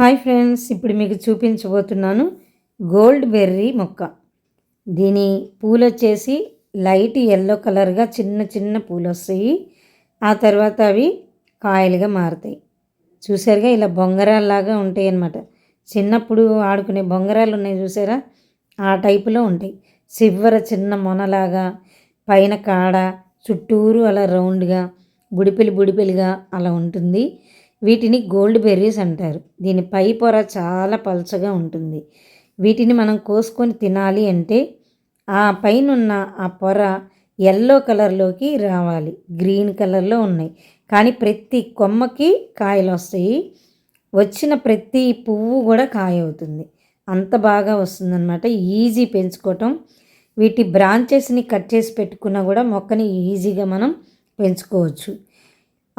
Hi friends ఇప్పుడు మీకు చూపించబోతున్నాను గోల్డ్ బెర్రీ మొక్క. దీని పూలు వచ్చేసి లైట్ ఎల్లో కలర్గా చిన్న చిన్న పూలు వస్తాయి. ఆ తర్వాత అవి కాయలుగా మారుతాయి. చూసారుగా ఇలా బొంగరాల్లాగా ఉంటాయి అన్నమాట. చిన్నప్పుడు ఆడుకునే బొంగరాలు ఉన్నాయి చూసారా? ఆ టైపులో ఉంటాయి. చివర చిన్న మొనలాగా పైన కాడ చుట్టూరు అలా రౌండ్గా బుడిపిలి బుడిపిలిగా అలా ఉంటుంది. వీటిని గోల్డ్ బెర్రీస్ అంటారు. దీని పై పొర చాలా పలచగా ఉంటుంది. వీటిని మనం కోసుకొని తినాలి అంటే ఆ పైన ఉన్న ఆ పొర ఎల్లో కలర్లోకి రావాలి. గ్రీన్ కలర్లో ఉన్నాయి. కానీ ప్రతి కొమ్మకి కాయలు వస్తాయి. వచ్చిన ప్రతి పువ్వు కూడా కాయ అవుతుంది. అంత బాగా వస్తుందన్నమాట. ఈజీ పెంచుకోవటం. వీటి బ్రాంచెస్ని కట్ చేసి పెట్టుకున్నా కూడా మొక్కని ఈజీగా మనం పెంచుకోవచ్చు.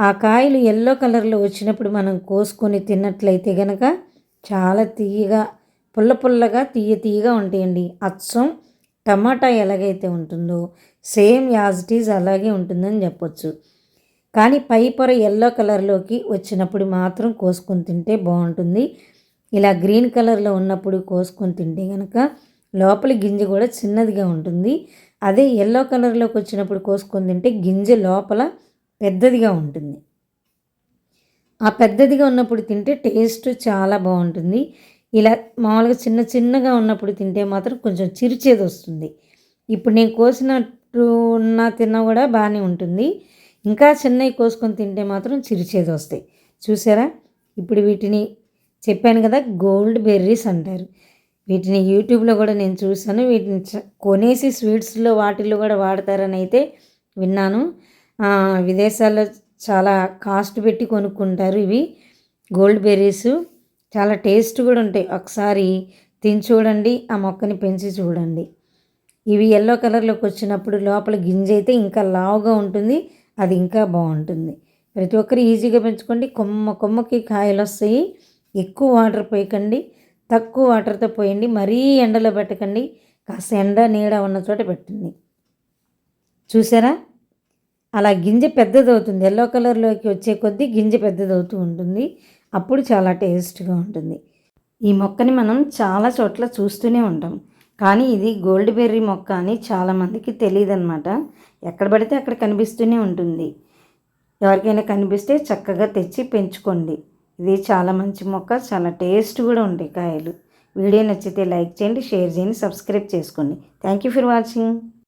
ఆ కాయలు ఎల్లో కలర్లో వచ్చినప్పుడు మనం కోసుకొని తిన్నట్లయితే కనుక చాలా తీయగా పుల్ల పుల్లగా తీయ తీయగా ఉంటాయండి. అచ్చం టమాటా ఎలాగైతే ఉంటుందో సేమ్ యాజిటీస్ అలాగే ఉంటుందని చెప్పొచ్చు. కానీ పై పొర ఎల్లో కలర్లోకి వచ్చినప్పుడు మాత్రం కోసుకొని తింటే బాగుంటుంది. ఇలా గ్రీన్ కలర్లో ఉన్నప్పుడు కోసుకొని తింటే కనుక లోపలి గింజ కూడా చిన్నదిగా ఉంటుంది. అదే ఎల్లో కలర్లోకి వచ్చినప్పుడు కోసుకొని తింటే గింజ లోపల పెద్దదిగా ఉంటుంది. ఆ పెద్దదిగా ఉన్నప్పుడు తింటే టేస్ట్ చాలా బాగుంటుంది. ఇలా మామూలుగా చిన్న చిన్నగా ఉన్నప్పుడు తింటే మాత్రం కొంచెం చిరుచేది వస్తుంది. ఇప్పుడు నేను కోసినట్టు ఉన్న తిన్నా కూడా బాగానే ఉంటుంది. ఇంకా చిన్నవి కోసుకొని తింటే మాత్రం చిరుచేది వస్తాయి. చూసారా? ఇప్పుడు వీటిని చెప్పాను కదా గోల్డ్ బెర్రీస్ అంటారు. వీటిని యూట్యూబ్లో కూడా నేను చూశాను. వీటిని కొనేసి స్వీట్స్లో వాటిల్లో కూడా వాడతారని అయితే విన్నాను. విదేశాల్లో చాలా కాస్ట్ పెట్టి కొనుక్కుంటారు ఇవి. గోల్డ్ బెర్రీస్ చాలా టేస్ట్ కూడా ఉంటాయి. ఒకసారి తిని చూడండి ఆ మొక్కని పెంచి చూడండి. ఇవి ఎల్లో కలర్లోకి వచ్చినప్పుడు లోపల గింజ అయితే ఇంకా లావుగా ఉంటుంది అది ఇంకా బాగుంటుంది. ప్రతి ఒక్కరు ఈజీగా పెంచుకోండి. కొమ్మ కొమ్మకి కాయలు వస్తాయి. ఎక్కువ వాటర్ పోయకండి తక్కువ వాటర్తో పోయండి మరీ ఎండలో పెట్టకండి కాస్త ఎండ నీడ ఉన్న చోట పెట్టండి. చూసారా? అలా గింజ పెద్దదవుతుంది. ఎల్లో కలర్లోకి వచ్చే కొద్దీ గింజ పెద్దదవుతూ ఉంటుంది. అప్పుడు చాలా టేస్ట్గా ఉంటుంది. ఈ మొక్కని మనం చాలా చోట్ల చూస్తూనే ఉంటాం. కానీ ఇది గోల్డ్ బెర్రీ మొక్క అని చాలామందికి తెలియదు అనమాట ఎక్కడ పడితే అక్కడ కనిపిస్తూనే ఉంటుంది. ఎవరికైనా కనిపిస్తే చక్కగా తెచ్చి పెంచుకోండి. ఇది చాలా మంచి మొక్క చాలా టేస్ట్ కూడా ఉంటాయి కాయలు. వీడియో నచ్చితే లైక్ చేయండి షేర్ చేయండి సబ్స్క్రైబ్ చేసుకోండి. Thank you for watching